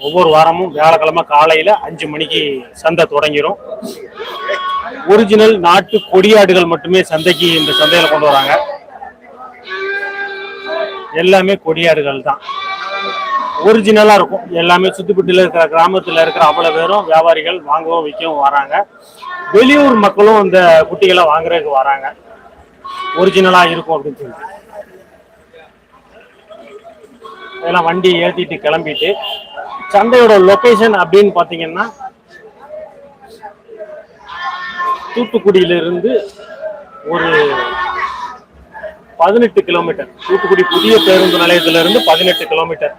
ஒவ்வொரு வாரமும் வியாழக்கிழமை காலையில அஞ்சு மணிக்கு சந்தை தொடங்கிரும். ஒரிஜினல் நாட்டு கொடியாடுகள் மட்டுமே சந்தைக்கு இந்த சந்தையில கொண்டு வராங்க. எல்லாமே கொடியாடுகள் தான். ஒரிஜினலா இருக்கும். எல்லாமே சுத்துப்பட்டில இருக்கிற கிராமத்துல இருக்கிற அவ்வளவு பேரும் வியாபாரிகள் வாங்கவும் விற்கவும் வராங்க. வெளியூர் மக்களும் இந்த குட்டிகளை வாங்குறதுக்கு வராங்க. ஒரிஜினலா இருக்கும் அப்படின்னு சொல்லிட்டு. இதெல்லாம் வண்டி ஏத்திட்டு கிளம்பிட்டு சந்தையோட லொகேஷன் அப்படின்னு பார்த்தீங்கன்னா தூத்துக்குடியிலிருந்து ஒரு பதினெட்டு கிலோமீட்டர் தூத்துக்குடி புதிய பேருந்து நிலையத்திலிருந்து பதினெட்டு கிலோமீட்டர்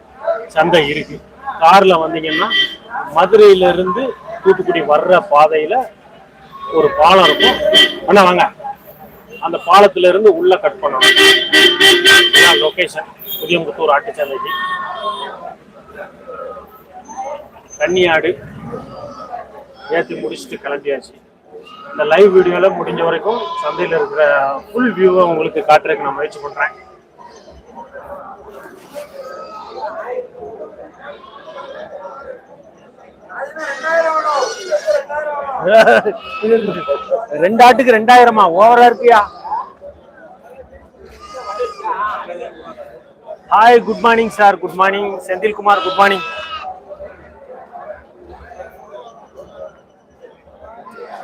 சந்தை இருக்கு. காரில் வந்தீங்கன்னா மதுரையிலிருந்து தூத்துக்குடி வர்ற பாதையில் ஒரு பாலம் இருக்கும். அண்ணா வாங்க. அந்த பாலத்துல இருந்து உள்ள கட் பண்ணணும். லொகேஷன் புதியமுத்தூர் தண்ணி கன்னியாடு. ஏற்றி முடிச்சுட்டு கிளம்பியாச்சு. இந்த லைவ் வீடியோவில் முடிஞ்ச வரைக்கும் சந்தையில் இருக்கிற ஃபுல் வியூவை உங்களுக்கு காட்டுறதுக்கு நான் முயற்சி பண்ணுறேன் ரெண்டு ஆட்டுக்கு ரெண்டாயிரமா? ஓவரா இருக்கியா? Hi good morning sir good morning Senthilkumar good morning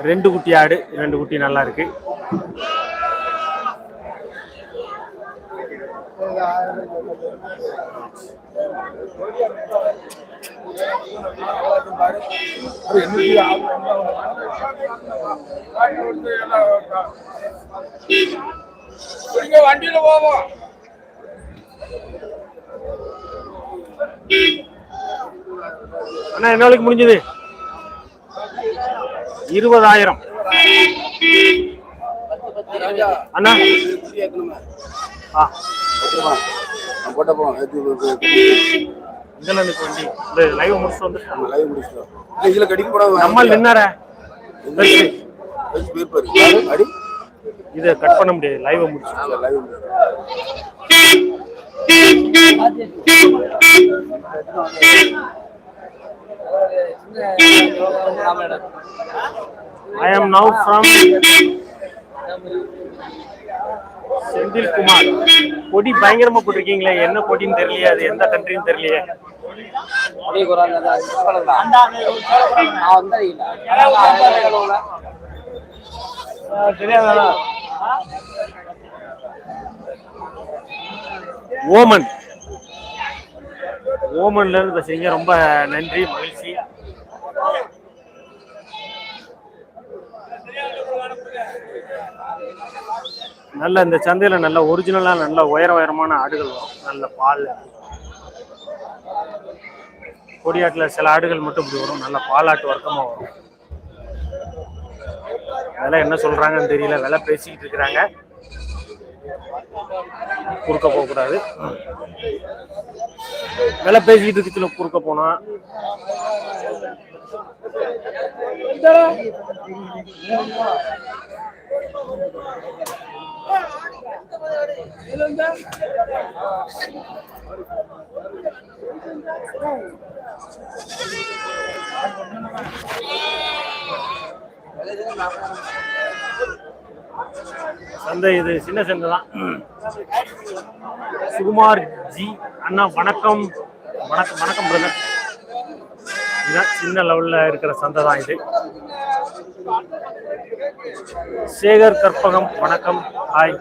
ரெண்டு குட்டி ஆடு ரெண்டு குட்டி நல்லா இருக்கு. வண்டியில போவோம் அண்ணா என்ன விலைக்கு முடிஞ்சது? இருபதாயிரம். அண்ணா. ஆ. இதெல்லாம் எனக்கு வண்டி. இந்த லைவ் முடிச்சுட்டு வந்து லைவ் முடிச்சிட்டோம் இதுல கடிக்க போடாம நம்ம நின்னார. அடி? இதை கட் பண்ண முடியாது. லைவ் முடிச்சு. லைவ் ஆம் நவ் ஃப்ரம் செந்தில் குமார் கொடி பயங்கரமா போட்டிருக்கீங்களே என்ன கொடின்னு தெரியலையே அது எந்த கண்ட்ரின்னு தெரியலையே. ஓமன் ஓமன்ல இருந்து பேசுறீங்க. ரொம்ப நன்றி மகிழ்ச்சி. நல்ல இந்த சந்தையில நல்ல ஒரிஜினலா நல்ல உயர உயரமான ஆடுகள் வரும். நல்ல பால். கொடியாட்டுல சில ஆடுகள் மட்டும் இப்படி வரும். நல்ல பாலாட்டு வர்க்கமா வரும். அதெல்லாம் என்ன சொல்றாங்கன்னு தெரியல. விலை பேசிக்கிட்டு இருக்கிறாங்க. குறுக்க போக கூடாது பேசிக்கிட்டு இருக்குச்சுல குறுக்க போனா. சந்தை இது சின்ன சந்தை தான் சுகுமார் ஜி அண்ணா வணக்கம். வணக்கம் வணக்கம் பிரதர் இதுதான் சின்ன லெவலில் இருக்கிற சந்தை தான் இது. சேகர் கற்பகம் வணக்கம். ஹாய்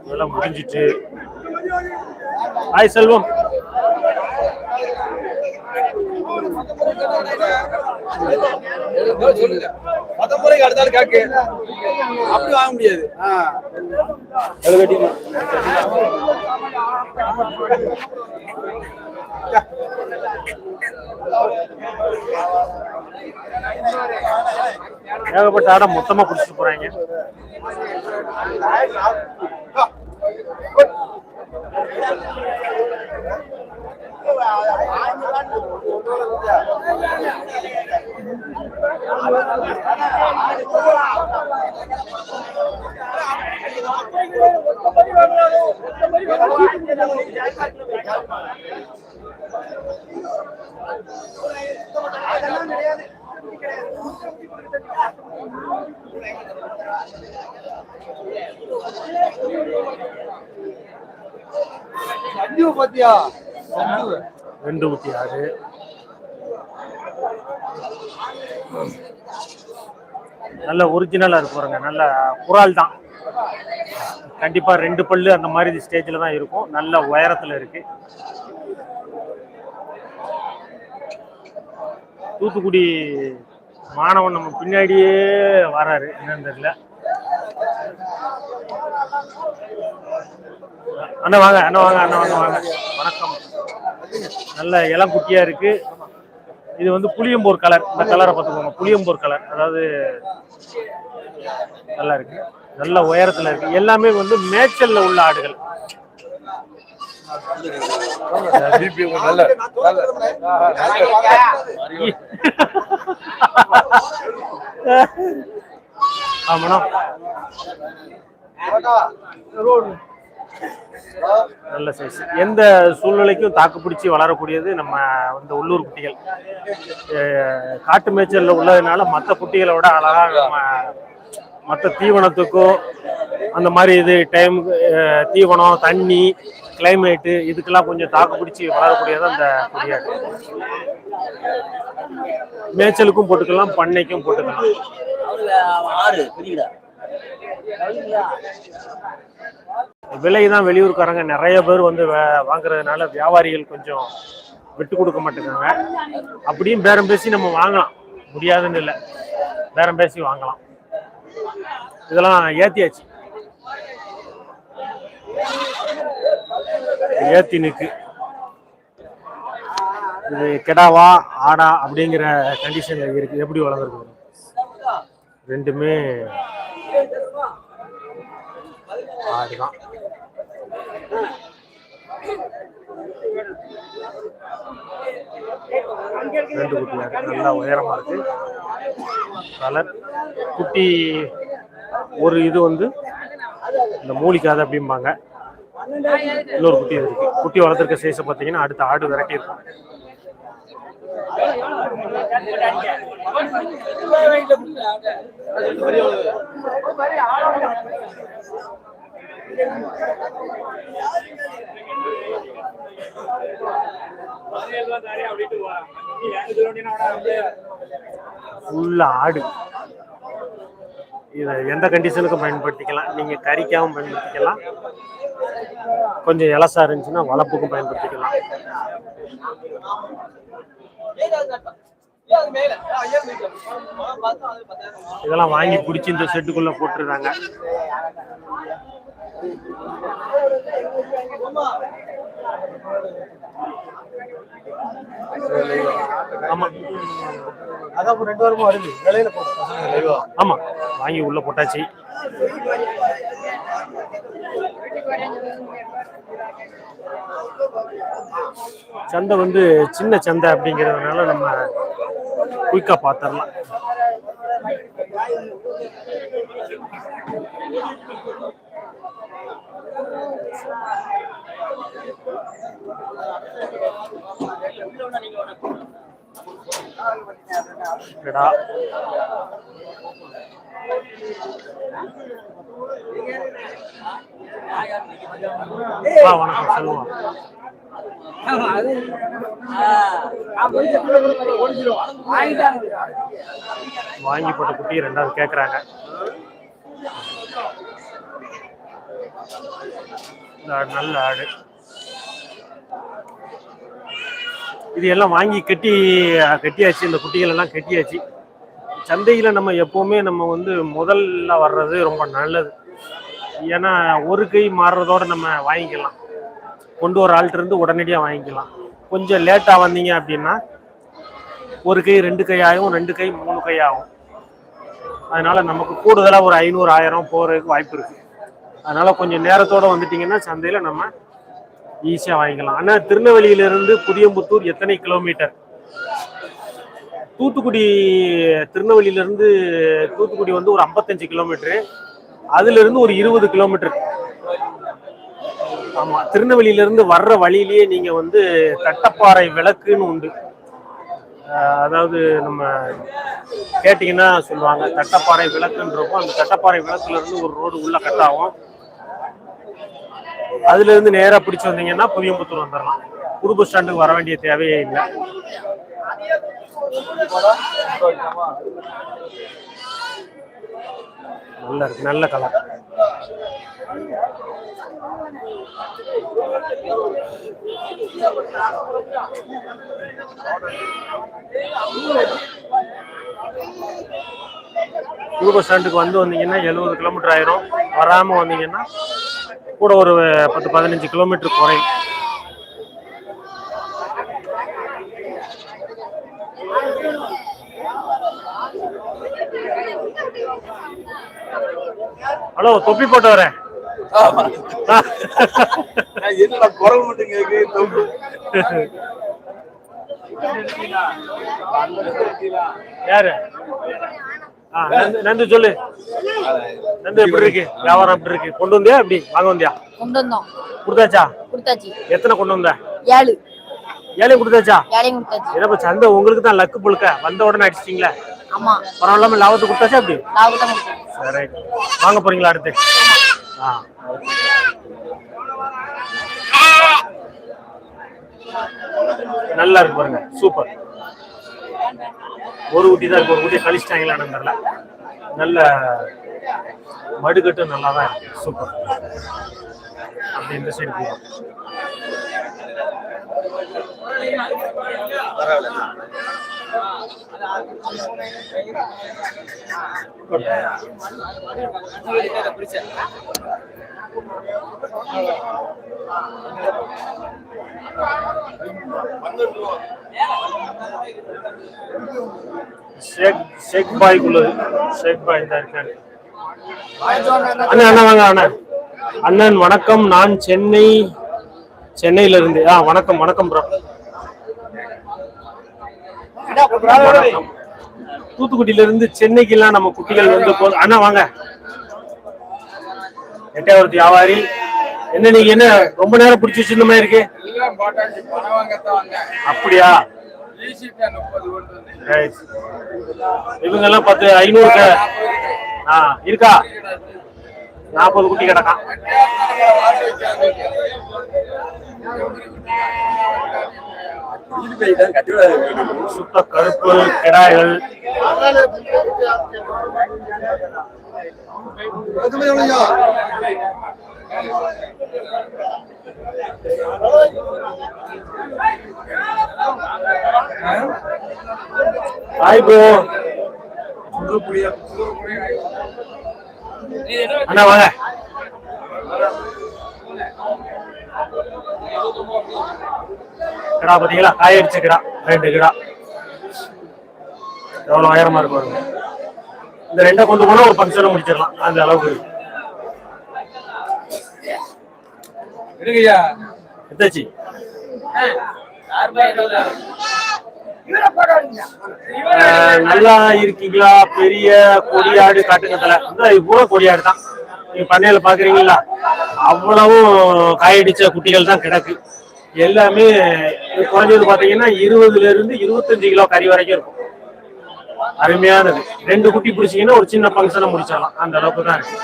இதெல்லாம் முடிஞ்சிட்டு ஹாய் செல்வம். பத்தொன்பது அடுத்த காக்கு அப்படி வாங்க முடியாது ஏகப்பட்ட ஆடை மொத்தமா பிடிச்சிட்டு போறாங்க. சஞ்சீவ் பாத்தியா? சஞ்சீவ் ரெண்டு ஊட்டி ஆடு நல்ல ஒரிஜினலா இருக்கு பாருங்க. நல்ல குரால் தான். கண்டிப்பா ரெண்டு பல்லு அந்த மாதிரி ஸ்டேஜ்ல தான் இருக்கும். நல்ல உயரத்துல இருக்கு. தூத்துக்குடி மாணவன் நம்ம பின்னாடியே வராரு. என்னன்னு தெரியல. அண்ணா வாங்க அண்ணா வாங்க அண்ணா வாங்க வாங்க. வணக்கம். நல்ல இளம் குட்டியா இருக்கு. இது வந்து புளியம்போர் கலர் இந்த கலரை பார்த்துக்கோங்க. புளியம்போர் கலர் அதாவது நல்லா இருக்கு நல்ல உயரத்துல இருக்கு. எல்லாமே வந்து மேய்ச்சல்ல உள்ள ஆடுகள். நல்ல ஆமாண்ணா. நல்ல சைஸ் எந்த சூழ்நிலைக்கும் தாக்கு பிடிச்சி வளரக்கூடியது நம்ம இந்த உள்ளூர் குட்டிகள். காட்டு மேய்ச்சல்ல உள்ளதுனால மற்ற குட்டிகளை விட அழகா நம்ம மற்ற தீவனத்துக்கோ அந்த மாதிரி இது டைம் தீவனம் தண்ணி கிளைமேட்டு இதுக்கெல்லாம் கொஞ்சம் தாக்கு பிடிச்சி வளரக்கூடியது அந்த கொடியாடு. மேய்ச்சலுக்கும் போட்டுக்கலாம் பண்ணைக்கும் போட்டுக்கலாம். ஆறு விலை தான் வெளியூர்காரங்க. நிறைய பேர் வந்து வாங்குறதுனால வியாபாரிகள் கொஞ்சம் விட்டு கொடுக்க மாட்டேங்கிறாங்க. அப்படியும் பேரம் பேசி நம்ம வாங்கலாம். முடியாதுன்னு இல்லை. பேரம் பேசி வாங்கலாம். இதெல்லாம் ஏத்தியாச்சு. ஏத்தி நிற்கு இது கெடாவா ஆடா அப்படிங்கிற கண்டிஷன்ல இருக்கு. எப்படி வளர்ந்துருக்கு ரெண்டுமே ஆடுதான். ரெண்டு குட்டியா நல்லா உயரமாக இருக்கு. கலர். குட்டி ஒரு இது வந்து இந்த மூலிக்காது அப்படிம்பாங்க. இன்னொரு குட்டி இருக்கு. குட்டி வளர்த்துருக்க சைஸை பார்த்தீங்கன்னா அடுத்த ஆடு விரட்டி இருக்கும். ஃபுல்லா ஆடு. இதை எந்த கண்டிஷனுக்கும் பயன்படுத்திக்கலாம். நீங்க கறிக்காவும் பயன்படுத்திக்கலாம். கொஞ்சம் இலசா இருந்துச்சுன்னா வளப்புக்கும் பயன்படுத்திக்கலாம். இதெல்லாம் வாங்கி பிடிச்சி இந்த செட்டுக்குள்ள போட்டுருந்தாங்க அதான் ரெண்டு வாரமா வருது. விலையில போட்டு ஆமா. வாங்கி உள்ள போட்டாச்சு. சந்தை வந்து சின்ன சந்தை அப்படிங்கிறதுனால நம்ம குயிக்கா பார்த்துடலாம். வணக்கம் சொல்லுவோம் வாங்கி போட்ட குட்டி ரெண்டாவது கேட்குறாங்க இந்த ஆடு நல்ல ஆடு இது எல்லாம் வாங்கி கட்டி கட்டியாச்சு இந்த குட்டிகள் எல்லாம் கட்டியாச்சு. சந்தையில் நம்ம எப்போவுமே நம்ம வந்து முதல்ல வர்றது ரொம்ப நல்லது. ஏன்னா ஒரு கை மாறுறதோட நம்ம வாங்கிக்கலாம். கொண்டு வர ஆள்கிட்ட இருந்து உடனடியாக வாங்கிக்கலாம். கொஞ்சம் லேட்டாக வந்தீங்க அப்படின்னா ஒரு கை ரெண்டு கை ஆகும் ரெண்டு கை மூணு கை ஆகும். நமக்கு கூடுதலாக ஒரு ஐநூறு ஆயிரம் போகிறதுக்கு வாய்ப்பு இருக்குது அதனால் கொஞ்சம் நேரத்தோட வந்துட்டிங்கன்னா சந்தையில் நம்ம ஈஸியாக வாங்கிக்கலாம். ஆனால் திருநெல்வேலியிலிருந்து புதியம்புத்தூர் எத்தனை கிலோமீட்டர்? தூத்துக்குடி திருநெல்வேலியிலிருந்து தூத்துக்குடி வந்து ஒரு ஐம்பத்தஞ்சு கிலோமீட்டரு. அதிலிருந்து ஒரு இருபது கிலோமீட்டர். ஆமாம் திருநெல்வேலியில இருந்து வர்ற வழியிலேயே நீங்கள் வந்து தட்டப்பாறை விளக்குன்னு உண்டு. அதாவது நம்ம கேட்டிங்கன்னா சொல்லுவாங்க தட்டப்பாறை விளக்குன்றப்போ அந்த தட்டப்பாறை விளக்குலேருந்து ஒரு ரோடு உள்ளே கட் ஆகும். அதுல இருந்து நேரா பிடிச்சு வந்தீங்கன்னா புதியம்புத்தூர் வந்துடலாம். புது பஸ் ஸ்டாண்டுக்கு வர வேண்டிய தேவையே இல்லை. நல்ல இருக்கு நல்ல கலர் புது பஸ் ஸ்டாண்டுக்கு வந்து வந்தீங்கன்னா எழுபது கிலோமீட்டர் ஆயிரும். வராம வந்தீங்கன்னா கூட ஒரு பத்து பதினஞ்சு கிலோமீட்டர் குறையும் ஹலோ தொப்பி போட்டு வரேன். என்னடா குரல் மட்டும் கேக்கு தொங்கு. யாரு? நந்து- சொல்லு. நந்து எப்படி இருக்கு? வியாபாரம் எப்படி இருக்கு? கொண்டு வந்தியா எப்படி? வாங்க வந்தியா? கொண்டு வந்தோம். கொடுத்தாச்சா? கொடுத்தாச்சு. எத்தனை கொண்டு வந்த? ஏழு. ஏழையும் கொடுத்தாச்சா? ஏழையும் கொடுத்தாச்சு. என்னப்பா சந்தை உங்களுக்கு தான் லக்கு புழுக்க. வந்த உடனே அடிச்சிட்டீங்களா? ஆமா. பரவாயில்லாம லாபத்தை கொடுத்தாச்சா அப்படி சரி. வாங்க போறீங்களா அடுத்து? ஆ. நல்லா இருக்கு பாருங்க. சூப்பர். ஒரு ஊட்டி தான் ஒரு ஊட்டி கழிச்சிட்டாங்களான்னு தெரியல. நல்ல மடுக்கட்டு நல்லா தான் இருக்கு. சூப்பர் அப்படி இந்த சைடு போகும் ஷேக் ஷேக் பாய்க்குள்ளது ஷேக் பாய் தான் இருக்காரு. அண்ணா அண்ணா வாங்க அண்ணா. அண்ணன் வணக்கம். நான் சென்னை சென்னையில இருந்து ஆ வணக்கம் வணக்கம் ப்ரோ தூத்துக்குடியில இருந்து சென்னைக்கெல்லாம் நம்ம குட்டிகள் வந்து போ அண்ணா வாங்க. எட்டாயிரத்தி வியாபாரி. என்ன நீங்க என்ன ரொம்ப நேரம் பிடிச்சி வச்சிருந்த மாதிரி இருக்கு? எல்லாம் அப்படியா? இவங்க எல்லாம் பத்து ஐநூறு ஆ இருக்கா? நாற்பது குட்டி கிடக்கா. சுத்த கருப்பு கிடாய்கள். ஹாய் ப்ரோ அண்ணா வாங்க. கிடா பாத்தீங்களா? காய அடிச்ச கிடா ரெண்டு கிடா. எவ்வளவு உயரமா இருக்கும் இந்த ரெண்டை கொண்டு போனா ஒரு ஃபங்க்ஷனை முடிச்சிடலாம். அந்த அளவுக்கு இருக்கு. இருங்கய்யா. எத்தாச்சி அஹ், நல்லா இருக்கீங்களா? பெரிய கொடியாடு காட்டுங்கத்துல இந்த இது பூரா கொடியாடு தான். நீங்க பண்ணையில பாக்குறீங்களா? அவ்வளவும் காயடிச்ச குட்டிகள் தான் கிடக்கு. எல்லாமே இது குறைஞ்சது பாத்தீங்கன்னா இருபதுல இருந்து இருபத்தஞ்சு கிலோ கறி வரைக்கும் இருக்கும். அருமையானது. ரெண்டு குட்டி பிடிச்சீங்கன்னா ஒரு சின்ன ஃபங்க்ஷனை முடிச்சிடலாம். அந்த அளவுக்கு தான் இருக்கு.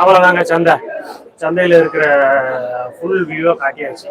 அவ்வளோதாங்க சந்தை. சந்தையில் இருக்கிற ஃபுல் வியூவை காட்டியாச்சு.